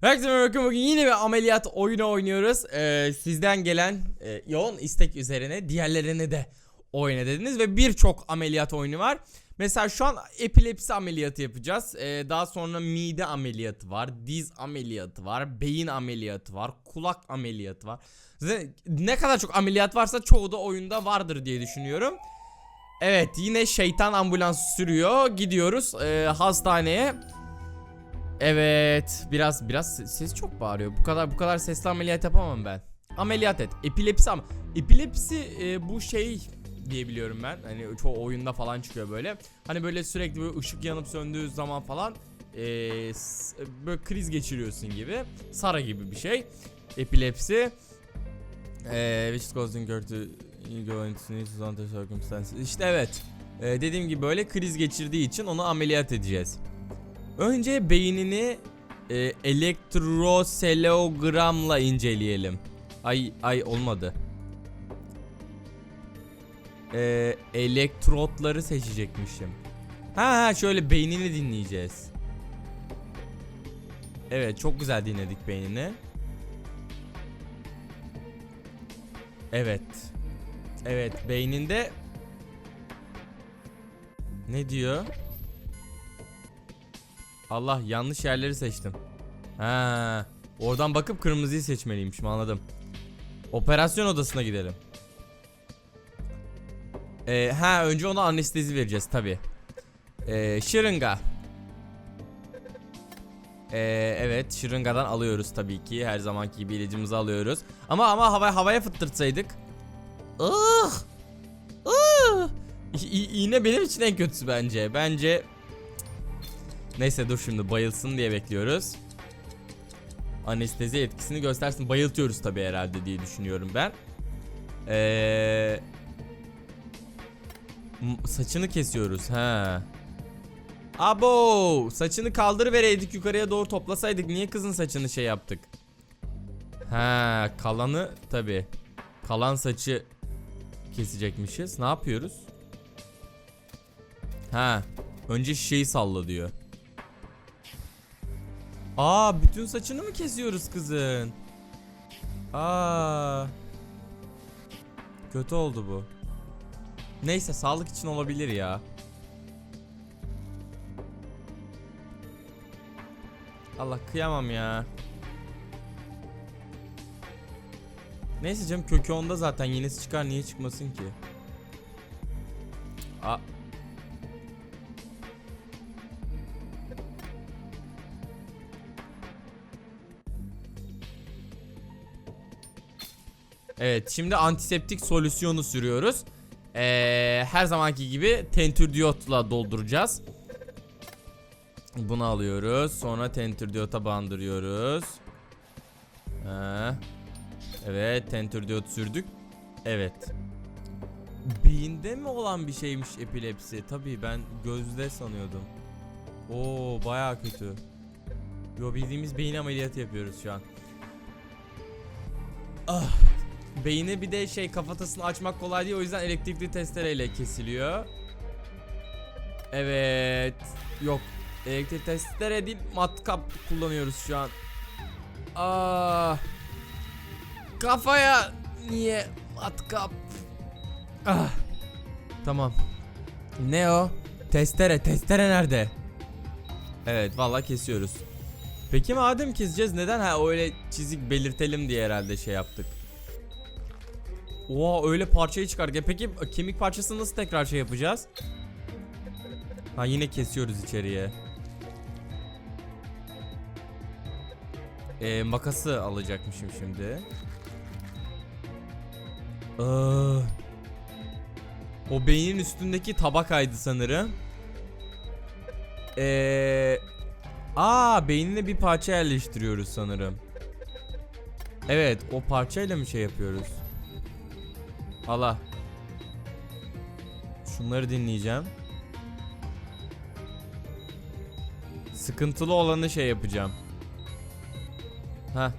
Herkese merhaba bugün yine bir ameliyat oyunu oynuyoruz. Ee, sizden gelen e, yoğun istek üzerine diğerlerini de oyna dediniz ve birçok ameliyat oyunu var. Mesela şu an epilepsi ameliyatı yapacağız. Ee, daha sonra mide ameliyatı var, diz ameliyatı var, beyin ameliyatı var, kulak ameliyatı var. Ne kadar çok ameliyat varsa çoğu da oyunda vardır diye düşünüyorum. Evet yine şeytan ambulans sürüyor. Gidiyoruz e, hastaneye. Evet, biraz biraz ses çok bağırıyor. Bu kadar bu kadar sesli ameliyat yapamam ben. Ameliyat et. Epilepsi ama epilepsi e, bu şey diyebiliyorum ben. Hani çoğu oyunda falan çıkıyor böyle. Hani böyle sürekli böyle ışık yanıp söndüğü zaman falan e, böyle kriz geçiriyorsun gibi. Sara gibi bir şey. Epilepsi. E, which causing her to go into. İşte evet. E, dediğim gibi böyle kriz geçirdiği için onu ameliyat edeceğiz. Önce beynini e, elektroselogramla inceleyelim. Ay ay olmadı. E, elektrotları seçecekmişim. Ha ha şöyle beynini dinleyeceğiz. Evet çok güzel dinledik beynini. Evet. Evet beyninde ne diyor? Allah yanlış yerleri seçtim. Ha, oradan bakıp kırmızıyı seçmeliymişim anladım. Operasyon odasına gidelim. Ee, ha önce ona anestezi vereceğiz tabi. Ee, şırınga. Ee, evet şırıngadan alıyoruz tabii ki her zamanki gibi ilacımızı alıyoruz. Ama ama hava, havaya fıttırtsaydık. Ih! Ih! İ- iğne benim için en kötüsü bence. Bence Neyse dur şimdi bayılsın diye bekliyoruz. Anestezi etkisini göstersin. Bayıltıyoruz tabii herhalde diye düşünüyorum ben. Ee, saçını kesiyoruz ha. Abo! Saçını kaldır vereydik yukarıya doğru toplasaydık. Niye kızın saçını şey yaptık? Ha, kalanı tabii. Kalan saçı kesecekmişiz. Ne yapıyoruz? Ha, önce şişeyi salla diyor. Aa bütün saçını mı kesiyoruz kızın? Aa. Kötü oldu bu. Neyse sağlık için olabilir ya. Allah kıyamam ya. Neyse canım kökü onda zaten yenisi çıkar niye çıkmasın ki? Aa. Evet şimdi antiseptik solüsyonu sürüyoruz. Ee, her zamanki gibi tentürdiyotla dolduracağız. Bunu alıyoruz. Sonra tentürdiyota bandırıyoruz. Ha. Evet tentürdiyot sürdük. Evet. Beyinde mi olan bir şeymiş epilepsi? Tabii ben gözde sanıyordum. Oo baya kötü. Yo bildiğimiz beyin ameliyatı yapıyoruz şu an. Ah. Beyni bir de şey kafatasını açmak kolay değil o yüzden elektrikli testereyle kesiliyor. Evet. Yok. Elektrik testere değil matkap kullanıyoruz şu an. Aa. Kafaya niye matkap? Ah. Tamam. Ne o? Testere. Testere nerede? Evet vallahi kesiyoruz. Peki madem keseceğiz neden ha öyle çizik belirtelim diye herhalde şey yaptık. Oha öyle parçayı çıkarken peki kemik parçasını nasıl tekrar şey yapacağız? Ha yine kesiyoruz içeriye. Ee, makası alacakmışım şimdi. Aa, o beynin üstündeki tabakaydı sanırım. Eee Aa beynine bir parça yerleştiriyoruz sanırım. Evet o parçayla mı şey yapıyoruz? Allah. Şunları dinleyeceğim. Sıkıntılı olanı şey yapacağım. Ha.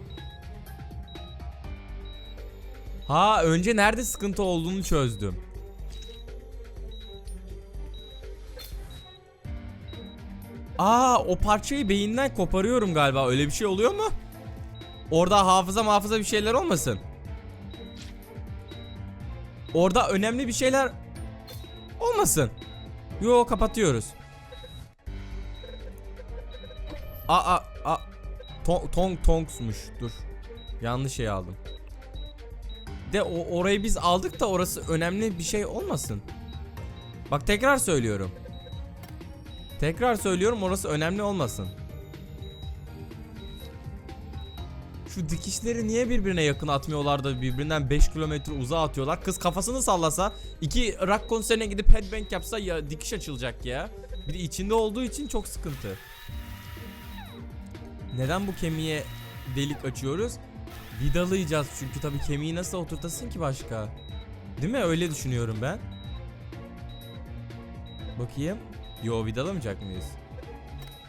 Ha önce nerede sıkıntı olduğunu çözdüm. Aa o parçayı beyinden koparıyorum galiba. Öyle bir şey oluyor mu? Orada hafıza hafıza bir şeyler olmasın. Orada önemli bir şeyler olmasın. Yo kapatıyoruz. Aa aa aa. Tong tong tongsmuş. Dur. Yanlış şey aldım. De o orayı biz aldık da orası önemli bir şey olmasın. Bak tekrar söylüyorum. Tekrar söylüyorum orası önemli olmasın. Şu dikişleri niye birbirine yakın atmıyorlar da birbirinden 5 kilometre uzağa atıyorlar? Kız kafasını sallasa, iki rock konserine gidip headbang yapsa ya dikiş açılacak ya. Bir de içinde olduğu için çok sıkıntı. Neden bu kemiğe delik açıyoruz? Vidalayacağız çünkü tabii kemiği nasıl oturtasın ki başka? Değil mi? Öyle düşünüyorum ben. Bakayım. Yo vidalamayacak mıyız?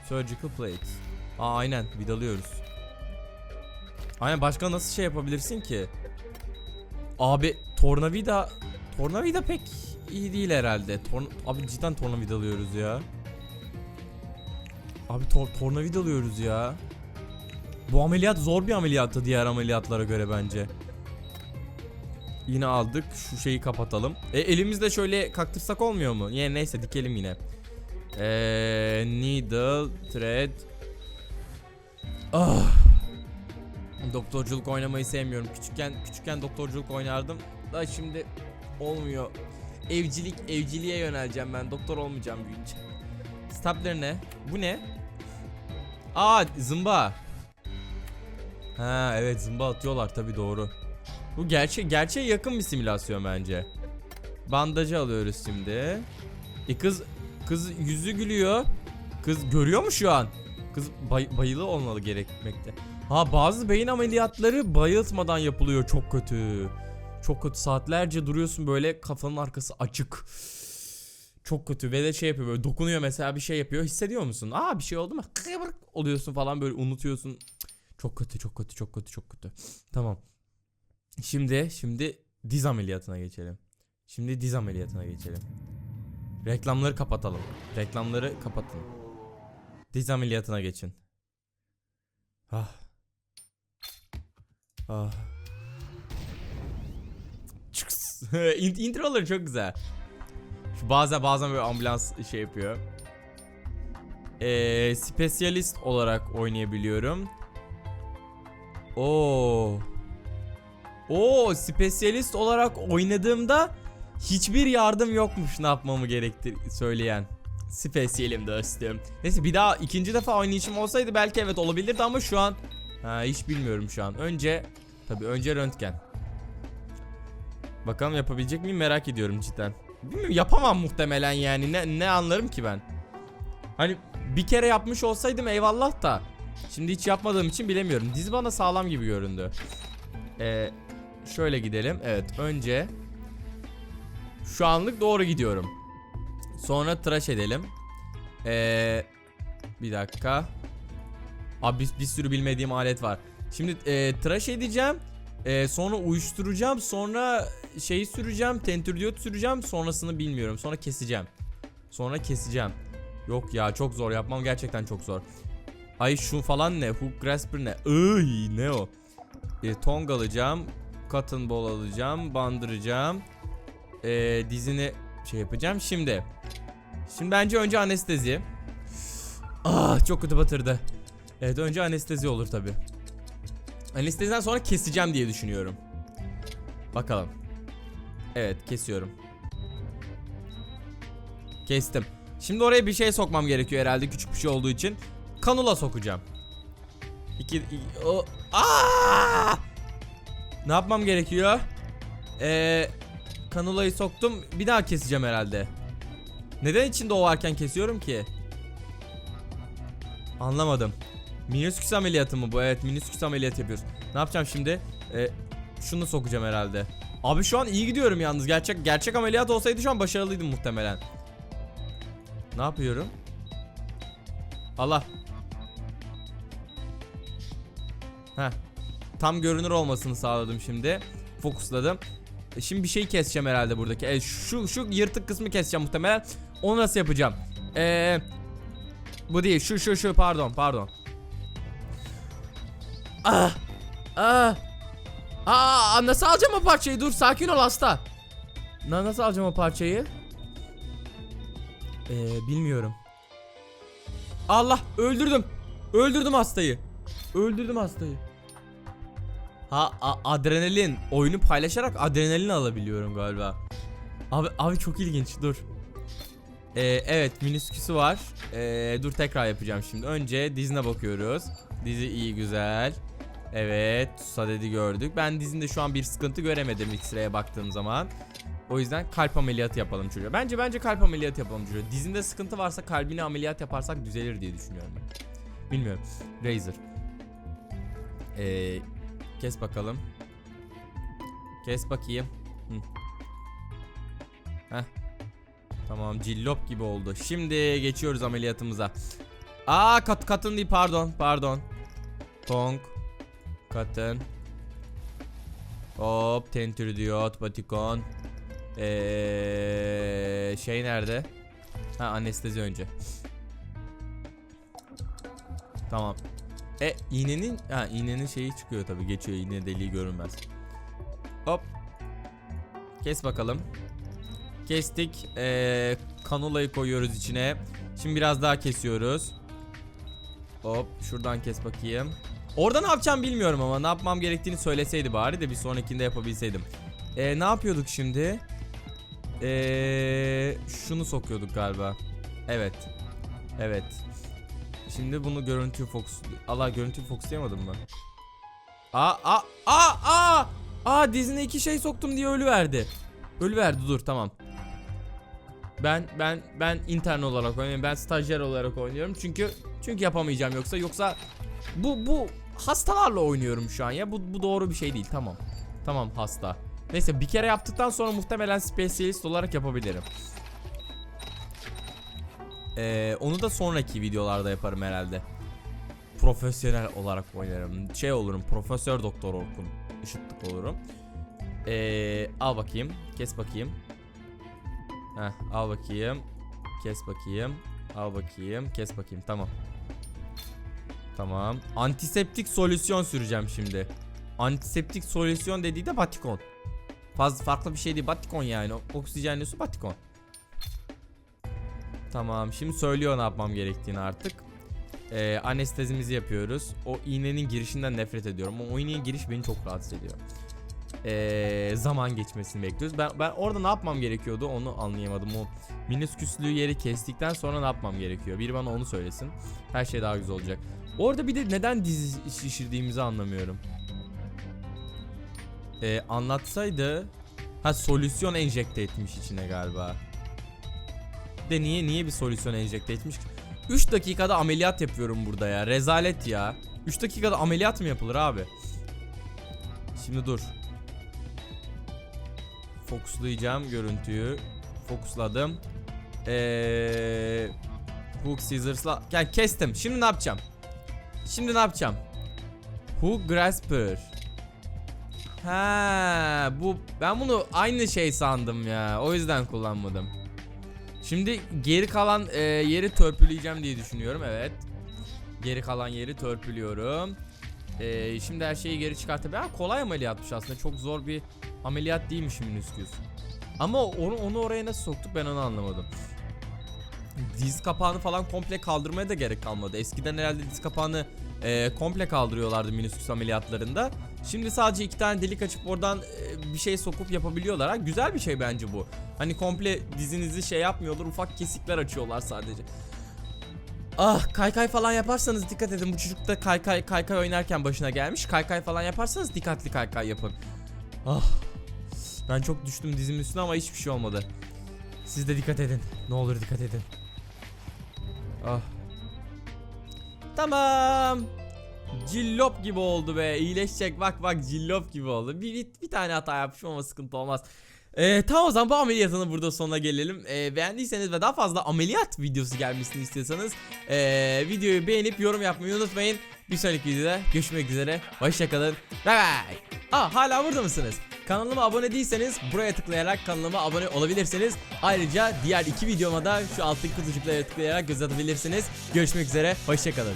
Surgical plates. Aa aynen vidalıyoruz. Aynen başka nasıl şey yapabilirsin ki? Abi tornavida tornavida pek iyi değil herhalde. Torn abi cidden tornavidalıyoruz ya. Abi tor tornavidalıyoruz ya. Bu ameliyat zor bir ameliyattı diğer ameliyatlara göre bence. Yine aldık. Şu şeyi kapatalım. E, elimizde şöyle kaktırsak olmuyor mu? Yine neyse dikelim yine. Eee needle, thread. Ah. Doktorculuk oynamayı sevmiyorum. Küçükken küçükken doktorculuk oynardım. Da şimdi olmuyor. Evcilik, evciliğe yöneleceğim ben. Doktor olmayacağım büyüyünce. Stapler ne? Bu ne? Aa zımba. Ha evet zımba atıyorlar tabi doğru. Bu gerçek gerçeğe yakın bir simülasyon bence. Bandajı alıyoruz şimdi. E kız kız yüzü gülüyor. Kız görüyor mu şu an? Kız bay- bayılı olmalı gerekmekte. Ha bazı beyin ameliyatları bayıltmadan yapılıyor çok kötü. Çok kötü saatlerce duruyorsun böyle kafanın arkası açık. Çok kötü ve de şey yapıyor böyle dokunuyor mesela bir şey yapıyor hissediyor musun? Aa bir şey oldu mu? Kıvırk oluyorsun falan böyle unutuyorsun. Çok kötü çok kötü çok kötü çok kötü. Tamam. Şimdi şimdi diz ameliyatına geçelim. Şimdi diz ameliyatına geçelim. Reklamları kapatalım. Reklamları kapatın. Diz ameliyatına geçin. Ah. Ah. Introları çok güzel. Şu bazen bazen böyle ambulans şey yapıyor. Ee, spesyalist olarak oynayabiliyorum. Oo. Oo, spesyalist olarak oynadığımda hiçbir yardım yokmuş ne yapmamı gerektir söyleyen. Spesyalim dostum. Neyse bir daha ikinci defa oynayışım olsaydı belki evet olabilirdi ama şu an ha, hiç bilmiyorum şu an. Önce tabi önce röntgen. Bakalım yapabilecek miyim merak ediyorum cidden. Bilmiyorum yapamam muhtemelen yani ne, ne anlarım ki ben. Hani bir kere yapmış olsaydım eyvallah da. Şimdi hiç yapmadığım için bilemiyorum. Dizi bana sağlam gibi göründü. Ee, şöyle gidelim. Evet önce şu anlık doğru gidiyorum. Sonra tıraş edelim. Ee, bir dakika. Abi bir, bir sürü bilmediğim alet var. Şimdi e, tıraş edeceğim. E, sonra uyuşturacağım. Sonra şeyi süreceğim. Tentürdiyot süreceğim. Sonrasını bilmiyorum. Sonra keseceğim. Sonra keseceğim. Yok ya çok zor yapmam gerçekten çok zor. Ay şu falan ne? Hook grasper ne? Iy ne o? E, tong alacağım. Cotton ball alacağım. Bandıracağım. E, dizini şey yapacağım. Şimdi. Şimdi bence önce anestezi. Ah çok kötü batırdı. Evet önce anestezi olur tabi. Anesteziden sonra keseceğim diye düşünüyorum. Bakalım. Evet kesiyorum. Kestim. Şimdi oraya bir şey sokmam gerekiyor herhalde küçük bir şey olduğu için. Kanula sokacağım. İki, iki o, Aa! Ne yapmam gerekiyor? Ee, kanulayı soktum. Bir daha keseceğim herhalde. Neden içinde o varken kesiyorum ki? Anlamadım. Minisküs ameliyatı mı bu? Evet minisküs ameliyat yapıyoruz. Ne yapacağım şimdi? Ee, şunu sokacağım herhalde. Abi şu an iyi gidiyorum yalnız. Gerçek gerçek ameliyat olsaydı şu an başarılıydım muhtemelen. Ne yapıyorum? Allah. Heh. Tam görünür olmasını sağladım şimdi. Fokusladım. E, Şimdi bir şey keseceğim herhalde buradaki. E, şu şu yırtık kısmı keseceğim muhtemelen. Onu nasıl yapacağım? Eee Bu değil. Şu şu şu pardon pardon. Ah. Ah. Aa nasıl alacağım o parçayı? Dur sakin ol hasta. Na nasıl alacağım o parçayı? Ee, bilmiyorum. Allah öldürdüm. Öldürdüm hastayı. Öldürdüm hastayı. Ha adrenalin. Oyunu paylaşarak adrenalin alabiliyorum galiba. Abi abi çok ilginç. Dur. Ee, evet minisküsü var. Ee, dur tekrar yapacağım şimdi. Önce dizine bakıyoruz. Dizi iyi güzel. Evet Saded'i gördük. Ben dizinde şu an bir sıkıntı göremedim X-ray'e baktığım zaman. O yüzden kalp ameliyatı yapalım çocuğa. Bence bence kalp ameliyatı yapalım çocuğa. Dizinde sıkıntı varsa kalbine ameliyat yaparsak düzelir diye düşünüyorum. Bilmiyorum. Razer. Ee, kes bakalım. Kes bakayım. Hı. Heh. Tamam cillop gibi oldu. Şimdi geçiyoruz ameliyatımıza. Aa kat katın değil pardon pardon. Tonk. Katın. Hop tentürdiyot batikon. Eee şey nerede? Ha anestezi önce. Tamam. E iğnenin ha iğnenin şeyi çıkıyor tabi geçiyor iğne deliği görünmez. Hop. Kes bakalım. Kestik. Ee, kanolayı koyuyoruz içine. Şimdi biraz daha kesiyoruz. Hop şuradan kes bakayım. Orada ne yapacağım bilmiyorum ama ne yapmam gerektiğini söyleseydi bari de bir sonrakinde yapabilseydim. Ee, ne yapıyorduk şimdi? Ee, şunu sokuyorduk galiba. Evet. Evet. Şimdi bunu görüntü fokus... Allah görüntü fokuslayamadım mı? Aa aa aa aa! Aa dizine iki şey soktum diye ölü verdi. Ölü verdi dur tamam. Ben ben ben intern olarak oynuyorum. Ben stajyer olarak oynuyorum. Çünkü çünkü yapamayacağım yoksa yoksa bu bu hastalarla oynuyorum şu an ya. Bu bu doğru bir şey değil. Tamam. Tamam hasta. Neyse bir kere yaptıktan sonra muhtemelen specialist olarak yapabilirim. Ee, onu da sonraki videolarda yaparım herhalde. Profesyonel olarak oynarım. Şey olurum. Profesör Doktor Orkun. Işıtlık olurum. Ee, al bakayım. Kes bakayım. Heh, al bakayım. Kes bakayım. Al bakayım. Kes bakayım. Tamam. Tamam. Antiseptik solüsyon süreceğim şimdi. Antiseptik solüsyon dediği de batikon. Fazla farklı bir şey değil. Batikon yani. Oksijenli su batikon. Tamam. Şimdi söylüyor ne yapmam gerektiğini artık. Ee, anestezimizi yapıyoruz. O iğnenin girişinden nefret ediyorum. O iğnenin giriş beni çok rahatsız ediyor. Ee, zaman geçmesini bekliyoruz. Ben ben orada ne yapmam gerekiyordu onu anlayamadım. O minisküslüğü yeri kestikten sonra ne yapmam gerekiyor? Biri bana onu söylesin. Her şey daha güzel olacak. Orada bir de neden dizi şişirdiğimizi anlamıyorum. Ee, anlatsaydı ha solüsyon enjekte etmiş içine galiba. De niye niye bir solüsyon enjekte etmiş? 3 dakikada ameliyat yapıyorum burada ya. Rezalet ya. 3 dakikada ameliyat mı yapılır abi? Şimdi dur. Fokuslayacağım görüntüyü. Fokusladım. Eee Hook scissors'la yani kestim. Şimdi ne yapacağım? Şimdi ne yapacağım? Hook grasper. Ha, bu ben bunu aynı şey sandım ya. O yüzden kullanmadım. Şimdi geri kalan e, yeri törpüleyeceğim diye düşünüyorum. Evet. Geri kalan yeri törpülüyorum. E, şimdi her şeyi geri çıkartabilirim. Ha, kolay ameliyatmış aslında. Çok zor bir ameliyat değilmiş minisküs. Ama onu, onu oraya nasıl soktuk ben onu anlamadım. Diz kapağını falan komple kaldırmaya da gerek kalmadı. Eskiden herhalde diz kapağını e, komple kaldırıyorlardı minisküs ameliyatlarında. Şimdi sadece iki tane delik açıp oradan e, bir şey sokup yapabiliyorlar. Ha, güzel bir şey bence bu. Hani komple dizinizi şey yapmıyorlar. Ufak kesikler açıyorlar sadece. Ah kaykay falan yaparsanız dikkat edin. Bu çocuk da kaykay kaykay oynarken başına gelmiş. Kaykay falan yaparsanız dikkatli kaykay yapın. Ah. Ben çok düştüm dizimin üstüne ama hiçbir şey olmadı. Siz de dikkat edin. Ne olur dikkat edin. Ah. Tamam. Cillop gibi oldu be. İyileşecek. Bak bak cillop gibi oldu. Bir, bir, bir tane hata yapmışım ama sıkıntı olmaz. Ee, tamam o zaman bu ameliyatını burada sonuna gelelim. Ee, beğendiyseniz ve daha fazla ameliyat videosu gelmesini istiyorsanız ee, videoyu beğenip yorum yapmayı unutmayın. Bir sonraki videoda görüşmek üzere. Hoşçakalın. Bye bye. Aa hala burada mısınız? Kanalıma abone değilseniz buraya tıklayarak kanalıma abone olabilirsiniz. Ayrıca diğer iki videoma da şu alttaki kutucuklara tıklayarak göz atabilirsiniz. Görüşmek üzere. Hoşçakalın.